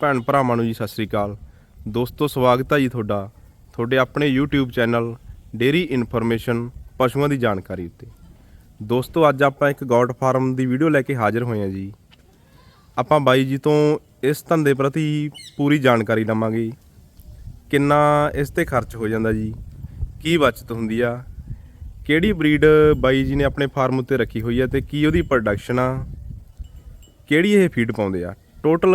ਭੈਣ ਭਰਾਵਾਂ ਨੂੰ ਜੀ, ਸਤਿ ਸ੍ਰੀ ਅਕਾਲ। ਦੋਸਤੋ, ਸਵਾਗਤ ਹੈ ਜੀ ਤੁਹਾਡਾ। ਤੁਹਾਡੇ ਆਪਣੇ YouTube ਚੈਨਲ ਡੇਰੀ ਇਨਫੋਰਮੇਸ਼ਨ ਪਸ਼ੂਆਂ ਦੀ ਜਾਣਕਾਰੀ ਉੱਤੇ। ਦੋਸਤੋ, ਅੱਜ ਆਪਾਂ ਇੱਕ ਗੌਡ ਫਾਰਮ ਦੀ ਵੀਡੀਓ ਲੈ ਕੇ ਹਾਜ਼ਰ ਹੋਏ ਹਾਂ ਜੀ। ਆਪਾਂ ਬਾਈ ਜੀ ਤੋਂ ਇਸ ਧੰਦੇ ਪ੍ਰਤੀ ਪੂਰੀ ਜਾਣਕਾਰੀ ਲਵਾਂਗੇ। ਕਿੰਨਾ ਇਸ ਤੇ ਖਰਚ ਹੋ ਜਾਂਦਾ ਜੀ? ਕੀ ਬਚਤ ਹੁੰਦੀ ਆ? ਕਿਹੜੀ ਬਰੀਡ ਬਾਈ ਜੀ ਨੇ ਆਪਣੇ ਫਾਰਮ ਉੱਤੇ ਰੱਖੀ ਹੋਈ ਆ ਤੇ ਕੀ ਉਹਦੀ ਪ੍ਰੋਡਕਸ਼ਨ ਆ? ਕਿਹੜੀ ਇਹ ਫੀਡ ਪਾਉਂਦੇ ਆ? ਟੋਟਲ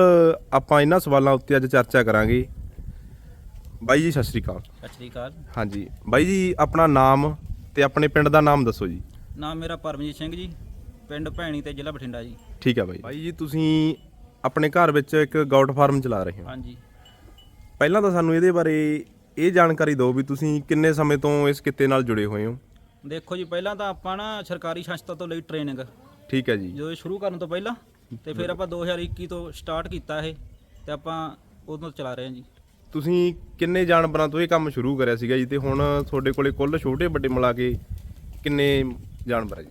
ਆਪਾਂ ਇਹਨਾਂ ਸਵਾਲਾਂ ਉੱਤੇ ਅੱਜ ਚਰਚਾ ਕਰਾਂਗੇ। ਬਾਈ ਜੀ ਸਤਿ ਸ਼੍ਰੀ ਅਕਾਲ। ਸਤਿ ਸ਼੍ਰੀ ਅਕਾਲ। ਹਾਂਜੀ। ਬਾਈ ਜੀ ਆਪਣਾ ਨਾਮ ਤੇ ਆਪਣੇ ਪਿੰਡ ਦਾ ਨਾਮ ਦੱਸੋ ਜੀ। ਨਾਮ ਮੇਰਾ ਪਰਮਜੀਤ ਸਿੰਘ ਜੀ ਪਿੰਡ ਭੈਣੀ ਤੇ ਜ਼ਿਲ੍ਹਾ ਬਠਿੰਡਾ ਜੀ। ਠੀਕ ਹੈ ਬਾਈ। ਬਾਈ ਜੀ ਤੁਸੀਂ ਆਪਣੇ ਘਰ ਵਿੱਚ ਇੱਕ ਗਾਊਟ ਫਾਰਮ ਚਲਾ ਰਹੇ ਹੋ। ਹਾਂਜੀ। ਪਹਿਲਾਂ ਤਾਂ ਸਾਨੂੰ ਇਹਦੇ ਬਾਰੇ ਇਹ ਜਾਣਕਾਰੀ ਦਿਓ ਵੀ ਤੁਸੀਂ ਕਿੰਨੇ ਸਮੇਂ ਤੋਂ ਇਸ ਕਿੱਤੇ ਨਾਲ ਜੁੜੇ ਹੋਏ ਹੋ। ਦੇਖੋ ਜੀ ਪਹਿਲਾਂ ਤਾਂ ਆਪਾਂ ਨਾ ਸਰਕਾਰੀ ਸੰਸਥਾ ਤੋਂ ਲਈ ਟ੍ਰੇਨਿੰਗ ਠੀਕ ਹੈ ਜੀ। ਜੋ ਇਹ ਸ਼ੁਰੂ ਕਰਨ ਤੋਂ ਪਹਿਲਾਂ ਤੇ ਫਿਰ ਆਪਾਂ 2021 ਤੋਂ ਸਟਾਰਟ ਕੀਤਾ ਇਹ ਤੇ ਆਪਾਂ ਉਦੋਂ ਤੋਂ ਚਲਾ ਰਹੇ ਹਾਂ ਜੀ। ਤੁਸੀਂ ਕਿੰਨੇ ਜਾਨਵਰਾਂ ਤੋਂ ਇਹ ਕੰਮ ਸ਼ੁਰੂ ਕਰਿਆ ਸੀਗਾ ਜੀ? ਤੇ ਹੁਣ ਤੁਹਾਡੇ ਕੋਲੇ ਕੁੱਲ ਛੋਟੇ ਵੱਡੇ ਮਿਲਾ ਕੇ ਕਿੰਨੇ ਜਾਨਵਰ ਹੈ ਜੀ?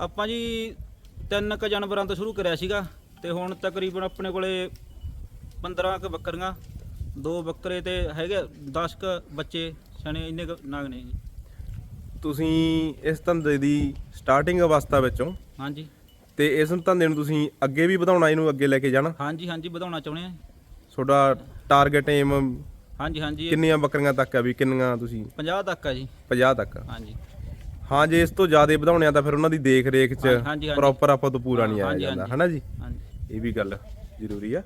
ਆਪਾਂ ਜੀ ਤਿੰਨ ਕ ਜਾਨਵਰਾਂ ਤੋਂ ਸ਼ੁਰੂ ਕਰਿਆ ਸੀਗਾ ਤੇ ਹੁਣ ਤਕਰੀਬਨ ਆਪਣੇ ਕੋਲੇ 15 ਕ ਬੱਕਰੀਆਂ ਦੋ ਬੱਕਰੇ ਤੇ ਹੈਗੇ 10 ਕ ਬੱਚੇ ਸਣੇ ਇੰਨੇ ਕੁ ਨਾਗ ਨੇ ਜੀ। ਤੁਸੀਂ ਇਸ ਧੰਦੇ ਦੀ ਸਟਾਰਟਿੰਗ ਅਵਸਥਾ ਵਿੱਚੋਂ ਹਾਂਜੀ। ਤੇ ਇਸ ਧੰਦੇ ਨੂੰ ਤੁਸੀਂ ਅੱਗੇ ਵੀ ਵਧਾਉਣਾ ਇਹਨੂੰ ਅੱਗੇ ਲੈ ਕੇ ਜਾਣਾ? ਹਾਂਜੀ ਹਾਂਜੀ ਵਧਾਉਣਾ ਚਾਹੁੰਦੇ ਆ। ਤੁਹਾਡਾ ਟਾਰਗੇਟ ਏਮ ਹਾਂਜੀ ਹਾਂਜੀ ਕਿੰਨੀਆਂ ਬੱਕਰੀਆਂ ਤੱਕ ਆ ਵੀ ਕਿੰਨੀਆਂ ਤੁਸੀਂ? 50 ਤੱਕ ਆ ਜੀ। 50 ਤੱਕ। ਹਾਂਜੀ। ਹਾਂ ਜੇ ਇਸ ਤੋਂ ਜ਼ਿਆਦਾ ਵਧਾਉਣੇ ਆ ਤਾਂ ਫਿਰ ਉਹਨਾਂ ਦੀ ਦੇਖ ਰੇਖ 'ਚ। ਪ੍ਰੋਪਰ ਆਪਾਂ ਤੋਂ ਪੂਰਾ ਨਹੀਂ ਆਇਆ ਜਾਂਦਾ। ਹਨਾ ਜੀ? ਹਾਂਜੀ। ਇਹ ਵੀ ਗੱਲ ਜ਼ਰੂਰੀ ਆ।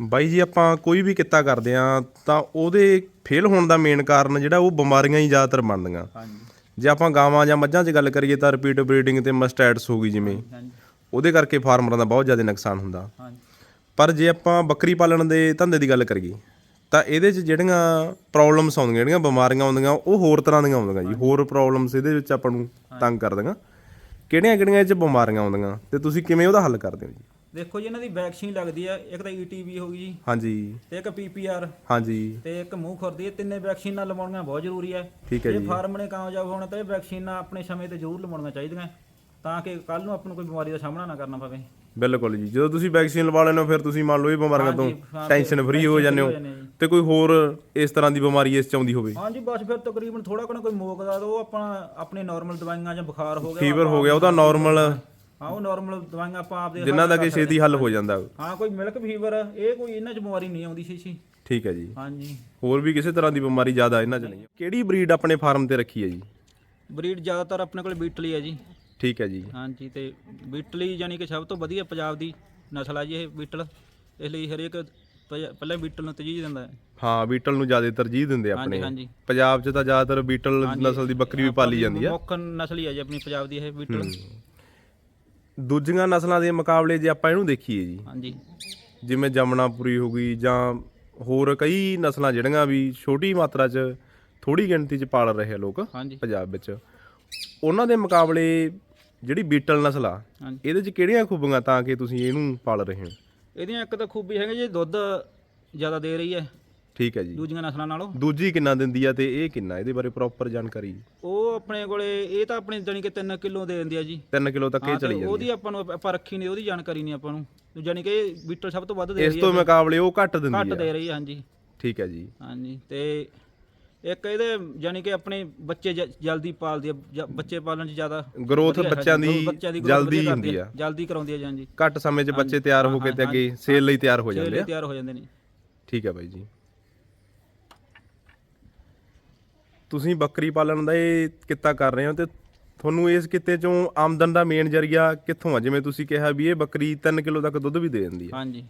ਬਾਈ ਜੀ ਆਪਾਂ ਕੋਈ ਵੀ ਕਿੱਤਾ ਕਰਦੇ ਆ ਤਾਂ ਉਹਦੇ ਫੇਲ ਹੋਣ ਦਾ ਮੇਨ ਕਾਰਨ ਜਿਹੜਾ ਉਹ ਬਿਮਾਰੀਆਂ ਹੀ ਜ਼ਿਆਦਾਤਰ ਬਣਦੀਆਂ। ਹਾਂਜੀ। ਜੇ ਆਪਾਂ ਗਾਵਾਂ ਜਾਂ ਮੱਝਾਂ 'ਚ ਗੱਲ ਕਰੀਏ ਤਾਂ ਰਿਪੀਟ ਬਰੀਡਿੰਗ ਤੇ ਮਸਟੈਟਸ ਹੋ ਗਈ ਜਿਵੇਂ। ਹਾਂਜੀ। ਉਹਦੇ ਕਰਕੇ ਫਾਰਮਰਾਂ ਦਾ ਬਹੁਤ ਜ਼ਿਆਦਾ ਨੁਕਸਾਨ ਹੁੰਦਾ। ਹਾਂਜੀ ਪਰ ਜੇ ਆਪਾਂ ਬੱਕਰੀ ਪਾਲਣ ਦੇ ਧੰਦੇ ਦੀ ਗੱਲ ਕਰੀਏ ਤਾਂ ਇਹਦੇ 'ਚ ਜਿਹੜੀਆਂ ਪ੍ਰੋਬਲਮਸ ਆਉਂਦੀਆਂ ਜਿਹੜੀਆਂ ਬਿਮਾਰੀਆਂ ਆਉਂਦੀਆਂ ਉਹ ਹੋਰ ਤਰ੍ਹਾਂ ਦੀਆਂ ਆਉਂਦੀਆਂ ਜੀ। ਹੋਰ ਪ੍ਰੋਬਲਮਸ ਇਹਦੇ ਵਿੱਚ ਆਪਾਂ ਨੂੰ ਤੰਗ ਕਰਦੀਆਂ ਕਿਹੜੀਆਂ ਕਿਹੜੀਆਂ ਇਹ 'ਚ ਬਿਮਾਰੀਆਂ ਆਉਂਦੀਆਂ ਤੇ ਤੁਸੀਂ ਕਿਵੇਂ ਉਹਦਾ ਹੱਲ ਕਰਦੇ ਹੋ ਜੀ? ਦੇਖੋ ਜੀ ਇਹਨਾਂ ਦੀ ਵੈਕਸੀਨ ਲੱਗਦੀ ਆ। ਇੱਕ ਤਾਂ ਈਟੀਵੀ ਹੋ ਗਈ ਜੀ। ਹਾਂਜੀ। ਤੇ ਇੱਕ ਪੀਪੀਆਰ ਹਾਂਜੀ। ਤੇ ਇੱਕ ਮੂੰਹ ਖੁਰਦੀ ਇਹ ਤਿੰਨੇ ਵੈਕਸੀਨਾਂ ਲਵਾਉਣੀਆਂ ਬਹੁਤ ਜ਼ਰੂਰੀ ਹੈ ਠੀਕ ਹੈ ਜੇ ਜੀ। ਫਾਰਮ ਨੇ ਕਾਮਯਾਬ ਹੋਣਾ ਤਾਂ ਇਹ ਵੈਕਸੀਨਾਂ ਆਪਣੇ ਸਮੇਂ ਤੇ ਜ਼ਰੂਰ ਲਵਾਉਣੀਆਂ ਚਾਹੀਦੀਆਂ। ਤਾਂ ਕਿ ਕੱਲ ਨੂੰ ਆਪਾਂ ਨੂੰ ਕੋਈ ਬਿਮਾਰੀ ਦਾ ਸਾਹਮਣਾ ਨਾ ਕਰਨਾ ਪਵੇ। ਬਿਲਕੁਲ ਜੀ। ਜਦੋਂ ਤੁਸੀਂ ਵੈਕਸੀਨ ਲਵਾ ਲੈਂਦੇ ਹੋ ਫਿਰ ਤੁਸੀਂ ਮੰਨ ਲਓ ਇਹ ਬਿਮਾਰੀਆਂ ਤੋਂ ਟੈਨਸ਼ਨ ਫਰੀ ਹੋ ਜਾਂਦੇ ਹੋ। ਤੇ ਕੋਈ ਹੋਰ ਇਸ ਤਰ੍ਹਾਂ ਦੀ ਬਿਮਾਰੀ ਇਸ ਚ ਆਉਂਦੀ ਹੋਵੇ? ਹਾਂਜੀ ਬਸ ਫਿਰ ਤਕਰੀਬਨ ਥੋੜਾ ਕੋਣਾ ਕੋਈ ਮੋਕ ਦਾ ਉਹ ਆਪਾਂ ਆਪਣੇ ਨਾਰਮਲ ਦਵਾਈਆਂ ਜਾਂ ਬੁਖਾਰ ਹੋ ਗਿਆ ਫੀਵਰ ਹੋ ਗਿਆ ਉਹਦਾ ਨਾਰਮਲ ਹਾਂ। ਉਹ ਨਾਰਮਲ ਦਵਾਈਆਂ ਆਪਾਂ ਆਪਦੇ ਜਿਨ੍ਹਾਂ ਦਾ ਕਿ ਛੇਤੀ ਹੱਲ ਹੋ ਜਾਂਦਾ। ਹਾਂ ਕੋਈ ਮਿਲਕ ਫੀਵਰ ਇਹ ਕੋਈ ਇਹਨਾਂ 'ਚ ਬਿਮਾਰੀ ਨਹੀਂ ਆਉਂਦੀ ਸੀ ਸੀ ਠੀਕ ਹੈ ਜੀ। ਹਾਂਜੀ। ਹੋਰ ਵੀ ਕਿਸੇ ਤਰ੍ਹਾਂ ਦੀ ਬਿਮਾਰੀ ਜ਼ਿਆਦਾ ਇਹਨਾਂ ਚ ਨਹੀਂ। ਕਿਹੜੀ ਬਰੀਡ ਆਪਣੇ ਫਾਰਮ ਤੇ ਰੱਖੀ ਹੈ ਜੀ? ਬਰੀਡ ਜ਼ਿਆਦਾਤਰ ਆਪਣੇ ਕੋਲ ਬੀਟਲੀ ਹੈ ਜੀ। ਠੀਕ ਹੈ ਜੀ। ਹਾਂਜੀ ਤੇ ਬੀਟਲੀ ਯਾਨੀ ਕਿ ਸਭ ਤੋਂ ਵਧੀਆ ਪੰਜਾਬ ਦੀ ਨਸਲ ਆ ਜੀ ਇਹ ਬੀਟਲ। ਇਸ ਲਈ ਹਰੇਕ ਪ- ਪਹਿਲਾਂ ਬੀਟਲ ਨੂੰ ਤਰਜੀਹ ਦਿੰਦਾ ਹੈ। ਹਾਂ ਬੀਟਲ ਨੂੰ ਜ਼ਿਆਦਾ ਤਰਜੀਹ ਦਿੰਦੇ ਆਪਣੇ। ਹਾਂਜੀ ਪੰਜਾਬ 'ਚ ਤਾਂ ਜ਼ਿਆਦਾਤਰ ਬੀਟਲ ਨਸਲ ਦੀ ਬੱਕਰੀ ਵੀ ਪਾਲੀ ਜਾਂਦੀ ਆ। ਮੁੱਖ ਨਸਲ ਹੀ ਹੈ ਜੀ ਆਪਣੀ ਪੰਜਾਬ ਦੀ ਇਹ ਬੀਟਲ। ਦੂਜੀਆਂ ਨਸਲਾਂ ਦੇ ਮੁਕਾਬਲੇ ਜੇ ਆਪਾਂ ਇਹਨੂੰ ਦੇਖੀਏ ਜੀ। ਹਾਂਜੀ। ਜਿਵੇਂ ਜਮਨਾਪੁਰੀ ਹੋ ਗਈ ਜਾਂ ਹੋਰ ਕਈ ਨਸਲਾਂ ਜਿਹੜੀਆਂ ਵੀ ਛੋਟੀ ਮਾਤਰਾ 'ਚ ਥੋੜੀ ਗਿਣਤੀ 'ਚ ਪਾਲ ਰਹੇ ਆ ਲੋਕ ਹਾਂਜੀ। ਪੰਜਾਬ ਵਿੱਚ। ਉਹਨਾਂ ਦੇ ਮੁਕਾਬਲੇ ਜਿਹੜੀ ਬੀਟਲ ਨਸਲ ਆ ਹਾਂਜੀ। ਇਹਦੇ 'ਚ ਕਿਹੜੀਆਂ ਖੂਬੀਆਂ ਤਾਂ ਕਿ ਤੁਸੀਂ ਇਹਨੂੰ ਪਾਲ ਰਹੇ ਹੋ? ਇਹਦੀਆਂ ਇੱਕ ਤਾਂ ਖੂਬੀ ਹੈਗੀ ਜੀ ਦੁੱਧ ਜ਼ਿਆਦਾ ਦੇ ਰਹੀ ਹੈ। ਠੀਕ ਹੈ ਜੀ। ਦੂਜੀਆਂ ਨਸਲਾਂ ਨਾਲੋਂ। ਦੂਜੀ ਕਿੰਨਾ ਦਿੰਦੀ ਆ ਤੇ ਇਹ ਕਿੰਨਾ? ਇਹਦੇ ਬਾਰੇ ਪ੍ਰੋਪਰ ਜਾਣਕਾਰੀ। ਉਹ ਆਪਣੇ ਕੋਲੇ ਇਹ ਤਾਂ ਆਪਣੇ ਜਾਣੀ ਕਿ 3 ਕਿਲੋ ਦੇ ਦਿੰਦੀ ਆ ਜੀ। 3 ਕਿਲੋ ਤੱਕ ਇਹ ਹਾਂ, ਤੇ ਚਲੀ ਜਾਂਦੀ ਉਹਦੀ ਆਪਾਂ ਨੂੰ ਆਪਾਂ ਰੱਖੀ ਨਹੀਂ ਉਹਦੀ ਜਾਣਕਾਰੀ ਨਹੀਂ ਆਪਾਂ ਨੂੰ। ਜਾਣੀ ਕਿ ਬੀਟਲ ਸਭ ਤੋਂ ਵੱਧ ਦੇ ਇਸ ਰਹੀ ਤੋਂ ਹੈ। ਮੁਕਾਬਲੇ ਉਹ ਘੱਟ ਦਿੰਦੀ ਘੱਟ ਆ। ਦੇ ਰਹੀ ਹੈ ਹਾਂਜੀ। ਠੀਕ ਹੈ ਜੀ। ਹਾਂਜੀ ਤੇ ਇੱਕ ਇਹਦੇ ਯਾਨੀ ਕਿ ਆਪਣੇ ਬੱਚੇ ਜ- ਜਲਦੀ ਪਾਲਦੀ ਆ ਜ- ਬੱਚੇ ਪਾਲਣ 'ਚ ਜ਼ਿਆਦਾ ਵਧੀਆ ਹੈ ਬੱਚਿਆਂ ਦੀ ਬੱਚਿਆਂ growth ਜਲਦੀ ਵਧੀਆ ਹੁੰਦੀ ਆ। ਜਲਦੀ ਕਰਾਉਂਦੀ ਆ ਜਾਂ ਜੀ ਘੱਟ ਸਮੇਂ 'ਚ ਬੱਚੇ ਤਿਆਰ ਹੋ ਕੇ ਤੇ ਅੱਗੇ ਸੇਲ ਲਈ ਤਿਆਰ ਹੋ ਜਾਂਦੇ ਛੇਲੇ ਆ। ਤਿਆਰ ਹੋ ਜਾਂਦੇ ਨੇ। ਠੀਕ ਹੈ ਬਾਈ ਜੀ। ਤੁਸੀਂ ਬੱਕਰੀ ਪਾਲਣ ਦਾ ਇਹ ਕਿੱਤਾ ਕਰ ਰਹੇ ਹੋ ਤੇ ਤੁਹਾਨੂੰ ਇਸ ਕਿੱਤੇ ਚੋਂ ਆਮਦਨ ਦਾ ਮੇਨ ਜਰੀਆ ਕਿੱਥੋਂ ਆ? ਜਿਵੇਂ ਤੁਸੀਂ ਕਿਹਾ ਵੀ ਇਹ ਬੱਕਰੀ 3 ਕਿਲੋ ਤੱਕ ਦੁੱਧ ਵੀ ਦੇ ਦਿੰਦੀ ਆ। ਹਾਂਜੀ।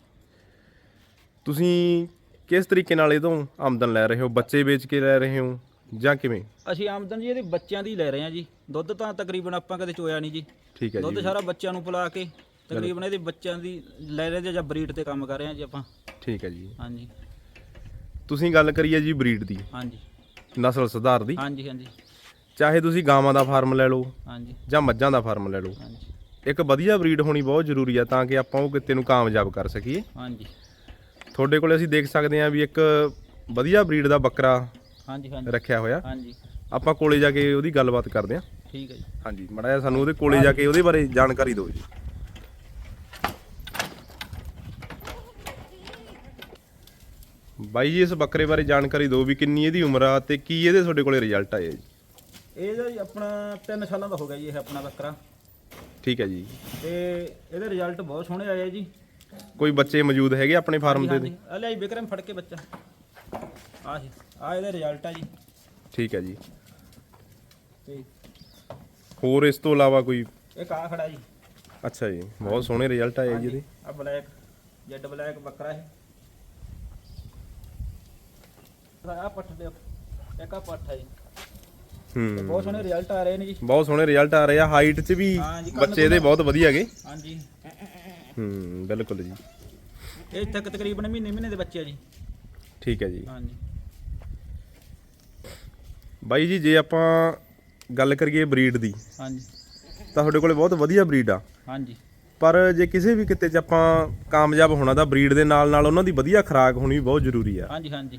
ਤੁਸੀਂ ਕਿਸ ਤਰੀਕੇ ਨਾਲ ਇਹ ਤੋਂ ਆਮਦਨ ਲੈ ਰਹੇ ਹੋ? ਬੱਚੇ ਵੇਚ ਕੇ ਲੈ ਰਹੇ ਹੋ ਜਾਂ ਕਿਵੇਂ? ਅਸੀਂ ਆਮਦਨ ਜੀ ਇਹਦੇ ਬੱਚਿਆਂ ਦੀ ਲੈ ਰਹੇ ਹਾਂ ਜੀ। ਦੁੱਧ ਤਾਂ ਤਕਰੀਬਨ ਆਪਾਂ ਕਦੇ ਚੋਇਆ ਨਹੀਂ ਜੀ। ਠੀਕ ਹੈ ਦੁੱਧ ਸਾਰਾ ਬੱਚਿਆਂ ਨੂੰ ਪਿਲਾ ਕੇ ਤਕਰੀਬਨ ਇਹਦੇ ਬੱਚਿਆਂ ਦੀ ਲੈ ਰਹੇ ਜਾਂ ਬਰੀਡ ਤੇ ਕੰਮ ਕਰ ਰਹੇ ਹਾਂ ਜੀ ਆਪਾਂ। ਠੀਕ ਹੈ ਜੀ। ਹਾਂਜੀ। ਤੁਸੀਂ ਗੱਲ ਕਰੀਏ ਜੀ ਬਰੀਡ ਦੀ। ਹਾਂਜੀ। ਨਸਲ ਸੁਧਾਰ ਦੀ। ਹਾਂਜੀ ਹਾਂਜੀ। ਚਾਹੇ ਤੁਸੀਂ ਗਾਵਾਂ ਦਾ ਫਾਰਮ ਲੈ ਲਓ ਹਾਂਜੀ। ਜਾਂ ਮੱਝਾਂ ਦਾ ਫਾਰਮ ਲੈ ਲਓ। ਹਾਂਜੀ। ਇੱਕ ਵਧੀਆ ਬਰੀਡ ਹੋਣੀ ਬਹੁਤ ਜ਼ਰੂਰੀ ਆ ਤਾਂ ਕਿ ਆਪਾਂ ਉਹ ਕਿੱਤੇ ਨੂੰ ਕਾਮਯਾਬ ਕਰ ਸਕੀਏ। ਹਾਂਜੀ। ਤੁਹਾਡੇ ਕੋਲੇ ਅਸੀਂ ਦੇਖ ਸਕਦੇ ਹਾਂ ਵੀ ਇੱਕ ਵਧੀਆ ਬਰੀਡ ਦਾ ਬੱਕਰਾ ਹਾਂਜੀ ਹਾਂਜੀ। ਰੱਖਿਆ ਹੋਇਆ। ਹਾਂਜੀ। ਆਪਾਂ ਕੋਲੇ ਜਾ ਕੇ ਉਹਦੀ ਗੱਲਬਾਤ ਕਰਦੇ ਹਾਂ। ਠੀਕ ਹੈ ਜੀ। ਹਾਂਜੀ ਮੜਾ ਜਿਹਾ ਸਾਨੂੰ ਉਹਦੇ ਕੋਲੇ ਜਾ ਕੇ ਉਹਦੇ ਬਾਰੇ ਜਾਣਕਾਰੀ ਦਿਓ ਜੀ। ਬਾਈ ਜੀ ਇਸ ਬੱਕਰੇ ਬਾਰੇ ਜਾਣਕਾਰੀ ਦਿਓ ਵੀ ਕਿੰਨੀ ਇਹਦੀ ਉਮਰ ਆ ਤੇ ਕੀ ਇਹਦੇ ਤੁਹਾਡੇ ਕੋਲੇ ਰਿਜ਼ਲਟ ਆਇਆ ਜੀ। ਇਹਦਾ ਜੀ ਆਪਣਾ 3 ਸਾਲਾਂ ਦਾ ਹੋ ਗਿਆ ਜੀ ਇਹ ਆਪਣਾ ਬੱਕਰਾ। ਠੀਕ ਹੈ ਜੀ। ਤੇ ਇਹਦੇ ਰਿਜ਼ਲਟ ਬਹੁਤ ਸੋਹਣੇ ਆਏ ਆ ਜੀ। ਕੋਈ ਬੱਚੇ ਮੌਜੂਦ ਹੈਗੇ ਆਪਣੇ ਫਾਰਮ ਤੇ ਹਾਂਜੀ ਆ ਲੈ ਜੀ ਵਿਕਰਮ ਫੜ ਕੇ ਬੱਚਾ। ਆ ਜੀ ਆ ਇਹਦਾ ਰਿਜ਼ਲਟ ਆ ਜੀ। ਠੀਕ ਹੈ ਜੀ। ਤੇ ਹੋਰ ਇਸ ਤੋਂ ਇਲਾਵਾ ਕੋਈ? ਇੱਕ ਆ ਖੜਾ ਜੀ। ਅੱਛਾ ਜੀ ਬਹੁਤ ਸੋਹਣੇ ਰਿਜ਼ਲਟ ਆਏ ਜੀ ਇਹਦੇ। ਆ ਬਲੈਕ ਜੈਡ ਬਲੈਕ ਬੱਕਰਾ ਹੈ ਆ ਪੱਠ ਦੇ ਇੱਕ ਆ ਪੱਠ ਹੈ ਜੀ। ਹੂੰ। ਬਹੁਤ ਸੋਹਣੇ ਰਿਜ਼ਲਟ ਆ ਰਹੇ ਨੇ ਜੀ। ਬਹੁਤ ਸੋਹਣੇ ਰਿਜ਼ਲਟ ਆ ਰਹੇ ਆ ਹਾਈਟ 'ਚ ਵੀ ਹਾਂ ਜੀ, ਕੰਨ ਬੱਚੇ ਇਹਦੇ ਬਹੁਤ ਵਧੀਆ ਹੈਗੇ। ਹਾਂਜੀ। ਹੂੰ ਬਿਲਕੁਲ ਜੀ। ਇਹ ਤੱਕ ਤਕਰੀਬਨ ਮਹੀਨੇ ਮਹੀਨੇ ਦੇ ਬੱਚੇ ਆ ਜੀ। ਠੀਕ ਹੈ ਜੀ। ਹਾਂਜੀ। ਬਾਈ ਜੀ ਜੇ ਆਪਾਂ ਗੱਲ ਕਰੀਏ ਬਰੀਡ ਦੀ ਹਾਂਜੀ। ਤਾਂ ਤੁਹਾਡੇ ਕੋਲੇ ਬਹੁਤ ਵਧੀਆ ਬਰੀਡ ਆ। ਹਾਂਜੀ। ਪਰ ਜੇ ਕਿਸੇ ਵੀ ਕਿਤੇ 'ਚ ਆਪਾਂ ਕਾਮਯਾਬ ਹੋਣਾ ਤਾਂ ਬਰੀਡ ਦੇ ਨਾਲ ਨਾਲ ਉਹਨਾਂ ਦੀ ਵਧੀਆ ਖੁਰਾਕ ਹੋਣੀ ਵੀ ਬਹੁਤ ਜ਼ਰੂਰੀ ਆ। ਹਾਂਜੀ ਹਾਂਜੀ।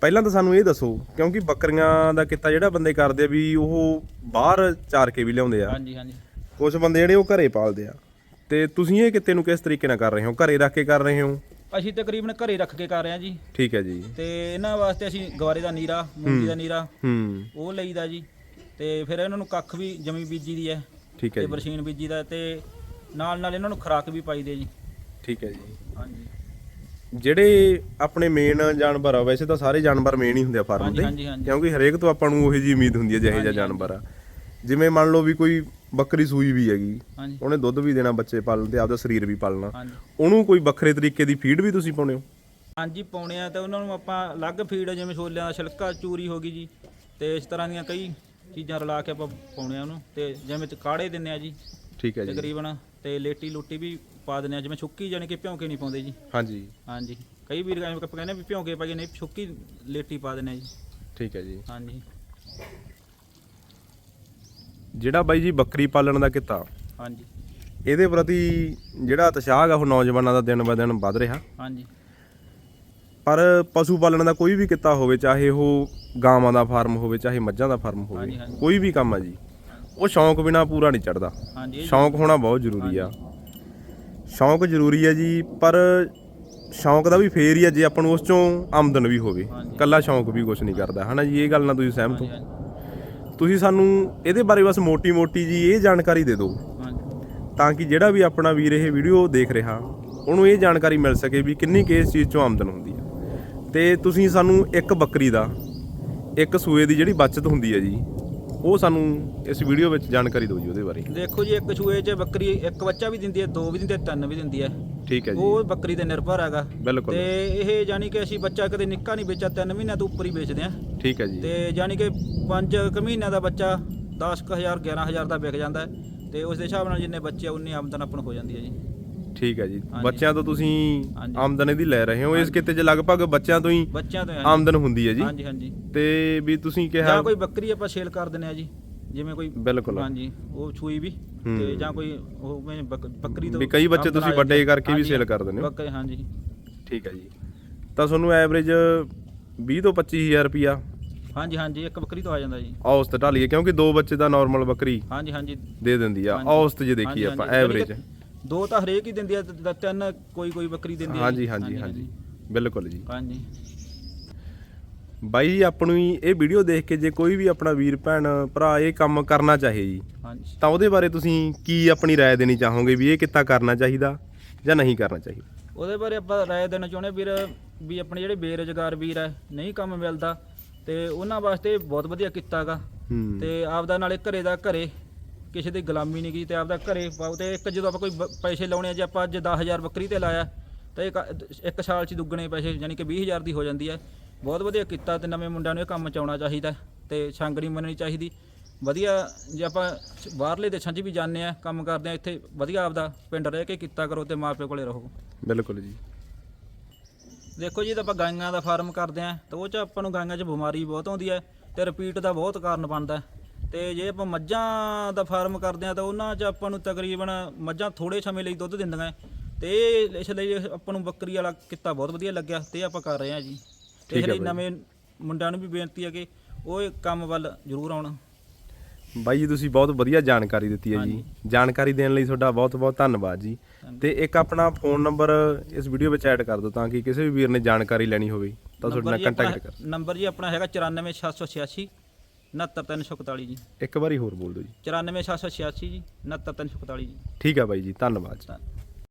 ਪਹਿਲਾਂ ਤਾਂ ਸਾਨੂੰ ਇਹ ਦੱਸੋ ਕਿਉਂਕਿ ਬੱਕਰੀਆਂ ਦਾ ਕਿੱਤਾ ਜਿਹੜਾ ਬੰਦੇ ਕਰਦੇ ਆ ਵੀ ਉਹ ਬਾਹਰ ਚਾਰ ਕੇ ਵੀ ਲਿਆਉਂਦੇ ਆ। ਹਾਂਜੀ ਹਾਂਜੀ। ਕੁਝ ਬੰਦੇ ਜਿਹੜੇ ਉਹ ਘਰੇ ਪਾਲਦੇ ਆ। ਤੇ ਤੁਸੀਂ ਇਹ ਕਿੱਤੇ ਨੂੰ ਕਿਸ ਤਰੀਕੇ ਨਾਲ ਕਰ ਰਹੇ ਹੋ? ਘਰੇ ਰੱਖ ਕੇ ਕਰ ਰਹੇ ਹੋ? ਅਸੀਂ ਤਕਰੀਬਨ ਘਰੇ ਰੱਖ ਕੇ ਕਰ ਰਹੇ ਹਾਂ ਜੀ। ਠੀਕ ਹੈ ਜੀ। ਤੇ ਇਹਨਾਂ ਵਾਸਤੇ ਅਸੀਂ ਗਵਾਰੇ ਦਾ ਨੀਰਾ ਮੂੰਗੀ ਦਾ ਨੀਰਾ ਹੂੰ। ਉਹ ਲਈਦਾ ਜੀ। ਤੇ ਫਿਰ ਇਹਨਾਂ ਨੂੰ ਕੱਖ ਵੀ ਜਮੀ ਬੀਜੀ ਦੀ ਹੈ। ਠੀਕ ਹੈ ਤੇ ਜੀ। ਬਰਸੀਨ ਬੀਜੀ ਦਾ ਤੇ ਨਾਲ ਨਾਲ ਇਹਨਾਂ ਨੂੰ ਖੁਰਾਕ ਵੀ ਪਾਈ ਦੇ ਜੀ। ਠੀਕ ਹੈ ਜੀ। ਹਾਂਜੀ। ਜਿਹੜੇ ਆਪਣੇ ਮੇਨ ਜਾਨਵਰ ਆ ਵੈਸੇ ਤਾਂ ਸਾਰੇ ਜਾਨਵਰ ਮੇਨ ਹੀ ਹੁੰਦੇ ਆ ਫਾਰਮ ਹਾਂਜੀ, ਹਾਂਜੀ। ਕਿਉਂਕਿ ਹਰੇਕ ਤੋਂ ਆਪਾਂ ਨੂੰ ਉਹੀ ਜੀ ਉਮੀਦ ਹੁੰਦੀ ਹੈ ਜਿਹੇ ਜਿਹਾ ਜਾਨਵਰ ਆ। ਜਿਵੇਂ ਮੰਨ ਲਓ ਵੀ ਕੋਈ ਬੱਕਰੀ ਸੂਈ ਵੀ ਹੈਗੀ। ਹਾਂਜੀ। ਉਹਨੇ ਦੁੱਧ ਵੀ ਦੇਣਾ ਬੱਚੇ ਪਾਲਣ ਤੇ ਆਪਦਾ ਸਰੀਰ ਵੀ ਪਾਲਣਾ। ਹਾਂਜੀ। ਉਹਨੂੰ ਕੋਈ ਵੱਖਰੇ ਤਰੀਕੇ ਦੀ ਫੀਡ ਵੀ ਤੁਸੀਂ ਪਾਉਣੇ ਹੋ? ਹਾਂਜੀ ਪਾਉਣੇ ਆ ਤੇ ਉਹਨਾਂ ਨੂੰ ਆਪਾਂ ਅਲੱਗ ਫੀਡ ਜਿਵੇਂ ਛੋਲਿਆਂ ਦਾ ਛਿਲਕਾ ਚੂਰੀ ਹੋ ਗਈ ਜੀ। ਤੇ ਇਸ ਤਰ੍ਹਾਂ ਦੀਆਂ ਕਈ ਚੀਜ਼ਾਂ ਰਲਾ ਕੇ ਆਪਾਂ ਪਾਉਣੇ ਆ ਉਹਨੂੰ। ਤੇ ਜਿਵੇਂ ਤੇ ਕਾੜੇ ਦਿੰਨੇ ਆ ਜੀ। ਠੀਕ ਹੈ ਜੀ। ਤਕਰੀਬਨ ਤੇ ਲੇਟੀ ਲੁੱਟੀ ਵੀ ਪਾ ਦਿੰਨੇ ਆ ਜਿਵੇਂ ਸੁੱਕੀ ਜਾਣੀ ਕਿ ਭਿਉਂ ਕੇ ਨਹੀਂ ਪਾਉਂਦੇ ਜੀ। ਹਾਂਜੀ। ਹਾਂਜੀ। ਕਈ ਵੀਰ ਐਵੇਂ ਆਪਾਂ ਕਹਿੰਦੇ ਵੀ ਭਿਉਂ ਕੇ ਪਾਈਏ ਨਹੀਂ ਸੁੱਕੀ ਲੇਟੀ ਪਾ ਦਿੰਨੇ ਆ ਜੀ। ਠੀਕ ਹੈ ਜੀ। ਹਾਂਜੀ। ਜਿਹੜਾ ਬਾਈ ਜੀ ਬੱਕਰੀ ਪਾਲਣ ਦਾ ਕਿੱਤਾ ਹਾਂਜੀ। ਇਹਦੇ ਪ੍ਰਤੀ ਜਿਹੜਾ ਉਤਸ਼ਾਹ ਆ ਉਹ ਨੌਜਵਾਨਾਂ ਦਾ ਦਿਨ ਬ ਦਿਨ ਵੱਧ ਰਿਹਾ। ਹਾਂਜੀ। ਪਰ ਪਸ਼ੂ ਪਾਲਣ ਦਾ ਕੋਈ ਵੀ ਕਿੱਤਾ ਹੋਵੇ ਚਾਹੇ ਉਹ ਗਾਵਾਂ ਦਾ ਫਾਰਮ ਹੋਵੇ ਚਾਹੇ ਮੱਝਾਂ ਦਾ ਫਾਰਮ ਹੋਵੇ ਹਾਂਜੀ, ਹਾਂਜੀ। ਕੋਈ ਵੀ ਕੰਮ ਆ ਜੀ ਉਹ ਸ਼ੌਂਕ ਬਿਨਾ ਪੂਰਾ ਨਹੀਂ ਚੜਦਾ ਹਾਂਜੀ ਇਹ- ਸ਼ੌਂਕ ਹੋਣਾ ਬਹੁਤ ਜ਼ਰੂਰੀ ਆ। ਸ਼ੌਂਕ ਜ਼ਰੂਰੀ ਆ ਜੀ ਪਰ ਸ਼ੌਂਕ ਦਾ ਵੀ ਫੇਰ ਹੀ ਆ ਜੇ ਆਪਾਂ ਨੂੰ ਉਸ ਚੋਂ ਆਮਦਨ ਵੀ ਹੋਵੇ। ਹਾਂਜੀ। ਕੱਲਾ ਸ਼ੌਂਕ ਵੀ ਕੁਝ ਨਹੀਂ ਕਰਦਾ। ਹਨਾ ਜੀ ਇਹ ਗੱਲ ਨਾਲ ਤੁਸੀਂ ਸਹਿਮਤ ਹੋ? ਹਾਂਜੀ। ਤੁਸੀਂ ਸਾਨੂੰ ਇਹਦੇ ਬਾਰੇ ਬਸ ਮੋਟੀ ਮੋਟੀ ਜੀ ਇਹ ਜਾਣਕਾਰੀ ਦੇ ਦਿਓ। ਤਾਂ ਕਿ ਜਿਹੜਾ ਵੀ ਆਪਣਾ ਵੀਰ ਇਹ ਵੀਡੀਓ ਦੇਖ ਰਿਹਾ ਉਹਨੂੰ ਇਹ ਜਾਣਕਾਰੀ ਮਿਲ ਸਕੇ ਵੀ ਕਿੰਨੀ ਕੇਸ ਚੀਜ਼ ਚੋਂ ਆਮਦਨ ਹੁੰਦੀ ਹੈ। ਤੇ ਤੁਸੀਂ ਸਾਨੂੰ ਇੱਕ ਬੱਕਰੀ ਦਾ ਇੱਕ ਸੂਏ ਦੀ ਜਿਹੜੀ ਬਚਤ ਹੁੰਦੀ ਹੈ ਜੀ ਉਹ ਸਾਨੂੰ ਇਸ ਵੀਡੀਓ ਵਿੱਚ ਜਾਣਕਾਰੀ ਦਿਓ ਜੀ ਉਹਦੇ ਬਾਰੇ। ਦੇਖੋ ਜੀ ਇੱਕ ਚੂਹੇ 'ਚ ਬੱਕਰੀ ਇੱਕ ਬੱਚਾ ਵੀ ਦਿੰਦੀ ਹੈ ਦੋ ਵੀ ਦਿੰਦੀ ਹੈ ਤਿੰਨ ਵੀ ਦਿੰਦੀ ਹੈ। ਠੀਕ ਹੈ ਜੀ। ਉਹ ਬੱਕਰੀ ਤੇ ਨਿਰਭਰ ਹੈਗਾ। ਬਿਲਕੁਲ। ਤੇ ਇਹ ਜਾਨੀ ਕਿ ਅਸੀਂ ਬੱਚਾ ਕਦੇ ਨਿੱਕਾ ਨਹੀਂ ਵੇਚਿਆ ਤਿੰਨ ਮਹੀਨਿਆਂ ਤੋਂ ਉੱਪਰ ਹੀ ਵੇਚਦੇ ਆ ਠੀਕ ਹੈ ਜੀ। ਤੇ ਜਾਨੀ ਕਿ 5 ਕੁ ਮਹੀਨਿਆਂ ਦਾ ਬੱਚਾ 10000 11000 ਦਾ ਵਿਕ ਜਾਂਦਾ ਹੈ ਤੇ ਉਸ ਦੇ ਹਿਸਾਬ ਨਾਲ ਜਿੰਨੇ ਬੱਚੇ ਆ ਉਨੀ ਆਮਦਨ ਆਪਾਂ ਨੂੰ ਹੋ ਜਾਂਦੀ ਹੈ ਜੀ। ਠੀਕ ਹੈ ਜੀ। ਹਾਂਜੀ। ਬੱਚਿਆਂ ਤੋਂ ਤੁਸੀਂ ਹਾਂਜੀ। ਆਮਦਨ ਇਹਦੀ ਲੈ ਰਹੇ ਹੋ। ਇਸ ਕਿਤੇ 'ਚ ਲਗਭਗ ਬੱਚਿਆਂ ਤੋਂ ਹੀ ਬੱਚਿਆਂ ਤੋਂ ਹੈ ਆਮਦਨ ਹੁੰਦੀ ਹੈ ਜੀ। ਹਾਂਜੀ ਹਾਂਜੀ। ਤੇ ਵੀ ਤੁਸੀਂ ਕਿਹਾ ਜਾਂ ਕੋਈ ਬੱਕਰੀ ਆਪਾਂ ਸੇਲ ਕਰ ਦਿੰਦੇ ਆ ਜੀ ਜਿਵੇਂ ਕੋਈ ਬਿਲਕੁਲ। ਹਾਂਜੀ ਉਹ ਛੂਈ ਵੀ ਹੂੰ। ਤੇ ਜਾਂ ਕੋਈ ਉਹ ਮੈਂ ਬੱਕ- ਬੱਕਰੀ ਤੋਂ ਵੀ ਕਈ ਬੱਚੇ ਆਮਦਨ ਤੁਸੀਂ ਆ ਵੱਡੇ ਜਾਂਦੀ ਹੈ। ਕਰਕੇ ਵੀ ਹਾਂਜੀ, sale ਕਰ ਦਿੰਦੇ ਹੋ। ਬੱਕਰੇ ਹਾਂਜੀ। ਠੀਕ ਹੈ ਜੀ। ਤਾਂ ਤੁਹਾਨੂੰ ਐਵਰੇਜ 20 ਤੋਂ 25000 ਰੁਪਿਆ ਹਾਂਜੀ ਹਾਂਜੀ ਇੱਕ ਬੱਕਰੀ ਤੋਂ ਆ ਜਾਂਦਾ ਜੀ ਔਸਤ ਢਾਲੀਏ ਕਿਉਂਕਿ ਦੋ ਬੱਚੇ ਦਾ ਨਾਰਮਲ ਬੱਕਰੀ ਹਾਂਜੀ ਹਾਂਜੀ ਦੇ ਦਿੰਦੀ ਆ ਹਾਂਜੀ। ਔਸਤ ਜੇ ਦੇਖੀਏ ਹਾਂਜੀ, ਆਪਾਂ ਹਾਂਜੀ। ਯਾਨੀ ਐਵਰੇਜ ਕਿ ਦੋ ਤਾਂ ਹਰੇਕ ਹੀ ਦਿੰਦੀ ਆ ਤੇ ਤ- ਤਿੰਨ ਕੋਈ ਕੋਈ ਬੱਕਰੀ ਦਿੰਦੀ ਆ ਹਾਂਜੀ ਹਾਂਜੀ ਹਾਂਜੀ ਬਿਲਕੁਲ ਜੀ ਹਾਂਜੀ ਬਾਈ ਜੀ ਆਪਾਂ ਨੂੰ ਹੀ ਇਹ ਵੀਡੀਓ ਦੇਖ ਕੇ ਜੇ ਕੋਈ ਵੀ ਆਪਣਾ ਵੀਰ ਭੈਣ ਭਰਾ ਇਹ ਕੰਮ ਕਰਨਾ ਚਾਹੇ ਜੀ ਹਾਂਜੀ ਤਾਂ ਉਹਦੇ ਬਾਰੇ ਤੁਸੀਂ ਕੀ ਆਪਣੀ رائے ਦੇਣੀ ਚਾਹੋਗੇ ਵੀ ਇਹ ਕਿੱਤਾ ਕਰਨਾ ਚਾਹੀਦਾ ਜਾਂ ਨਹੀਂ ਕਰਨਾ ਚਾਹੀਦਾ ਉਹਦੇ ਬਾਰੇ ਆਪਾਂ ਰਾਏ ਦੇਣਾ ਚਾਹੁੰਦੇ ਵੀਰ ਵੀ ਆਪਣੇ ਜਿਹੜੇ ਬੇਰੁਜ਼ਗਾਰ ਵੀਰ ਆ ਨਹੀਂ ਕੰਮ ਮਿਲਦਾ ਤੇ ਉਹਨਾਂ ਵਾਸਤੇ ਬਹੁਤ ਵਧੀਆ ਕੀਤਾ ਗਾ ਹੂੰ। ਤੇ ਆਪਦਾ ਨਾਲੇ ਘਰੇ ਦਾ ਘਰੇ ਕਿਸੇ ਦੀ ਗੁਲਾਮੀ ਨਹੀਂ ਕੀਤੀ ਤੇ ਆਪਦਾ ਘਰੇ ਪਾਓ ਤੇ ਇੱਕ ਜਦੋਂ ਆਪਾਂ ਕੋਈ ਬ- ਪੈਸੇ ਲਾਉਣੇ ਆ ਜੇ ਆਪਾਂ ਅੱਜ 10000 ਬੱਕਰੀ ਤੇ ਲਾਇਆ ਤਾਂ ਇੱਕ ਇੱਕ ਸਾਲ 'ਚ ਹੀ ਦੁੱਗਣੇ ਪੈਸੇ ਯਾਨੀ ਕਿ 20000 ਦੀ ਹੋ ਜਾਂਦੀ ਹੈ। ਬਹੁਤ ਵਧੀਆ ਕੀਤਾ ਤੇ ਨਵੇਂ ਮੁੰਡਿਆਂ ਨੂੰ ਇਹ ਕੰਮ ਚ ਆਉਣਾ ਚਾਹੀਦਾ ਤੇ ਸੰਗ ਨਹੀਂ ਮੰਨਣੀ ਚਾਹੀਦੀ। ਵਧੀਆ ਜੇ ਆਪਾਂ ਬਾਹਰਲੇ ਦੇਸ਼ਾਂ 'ਚ ਵੀ ਜਾਂਦੇ ਆ ਕੰਮ ਕਰਦੇ ਆ ਇੱਥੇ ਵਧੀਆ ਆਪਦਾ ਪਿੰਡ ਰਹਿ ਕੇ ਕੀਤਾ ਕਰੋ ਤੇ ਮਾਪੇ ਕੋਲੇ ਰਹੋ। ਬਿਲਕੁਲ ਜੀ। ਦੇਖੋ ਜੀ ਤਾਂ ਆਪਾਂ ਗਾਈਆਂ ਦਾ ਫਾਰਮ ਕਰਦੇ ਆ ਤਾਂ ਉਹ ਚ ਆਪਾਂ ਨੂੰ ਗਾਈਆਂ 'ਚ ਬਿਮਾਰੀ ਬਹੁਤ ਆਉਂਦੀ ਹੈ ਤੇ ਰਿਪੀਟ ਦਾ ਬਹੁਤ ਕਾਰਨ ਬਣਦਾ। ਤੇ ਜੇ ਆਪਾਂ ਮੱਝਾਂ ਦਾ ਫਾਰਮ ਕਰਦੇ ਆ ਤਾਂ ਉਹਨਾਂ 'ਚ ਆਪਾਂ ਨੂੰ ਤਕਰੀਬਨ ਮੱਝਾਂ ਥੋੜੇ ਸਮੇਂ ਲਈ ਦੁੱਧ ਦਿੰਦੀਆਂ। ਤੇ ਇਹ ਇਸ ਲਈ ਆਪਾਂ ਨੂੰ ਬੱਕਰੀ ਵਾਲਾ ਕਿੱਤਾ ਬਹੁਤ ਵਧੀਆ ਲੱਗਿਆ ਤੇ ਆਪਾਂ ਕਰ ਰਹੇ ਆ ਜੀ ਇਸ ਲਈ। ਨਵੇਂ ਮੁੰਡਿਆਂ ਨੂੰ ਵੀ ਬੇਨਤੀ ਹੈ ਕਿ ਉਹ ਕੰਮ ਵੱਲ ਜ਼ਰੂਰ ਆਉਣ ਬਾਈ ਜੀ ਤੁਸੀਂ ਬਹੁਤ ਵਧੀਆ ਜਾਣਕਾਰੀ ਦਿੱਤੀ ਹੈ ਜੀ। ਜਾਣਕਾਰੀ ਦੇਣ ਲਈ ਤੁਹਾਡਾ ਬਹੁਤ ਬਹੁਤ ਧੰਨਵਾਦ ਜੀ। ਤੇ ਇੱਕ ਆਪਣਾ ਫੋਨ ਨੰਬਰ ਇਸ ਵੀਡੀਓ ਵਿੱਚ ਐਡ ਕਰ ਦਿਓ ਤਾਂ ਕਿ ਕਿਸੇ ਵੀ ਵੀਰ ਨੇ ਜਾਣਕਾਰੀ ਲੈਣੀ ਹੋਵੇ ਤਾਂ ਤੁਹਾਡੇ ਨਾਲ ਕੰਟੈਕਟ ਕਰ ਨੰਬਰ ਜੀ ਆਪਣਾ ਹੈਗਾ 94686 69341 ਜੀ। ਇੱਕ ਵਾਰੀ ਹੋਰ ਬੋਲ ਦਿਓ ਜੀ। 94686 ਜੀ 69341 ਜੀ। ਠੀਕ ਹੈ ਬਾਈ ਜੀ ਧੰਨਵਾਦ ਜੀ।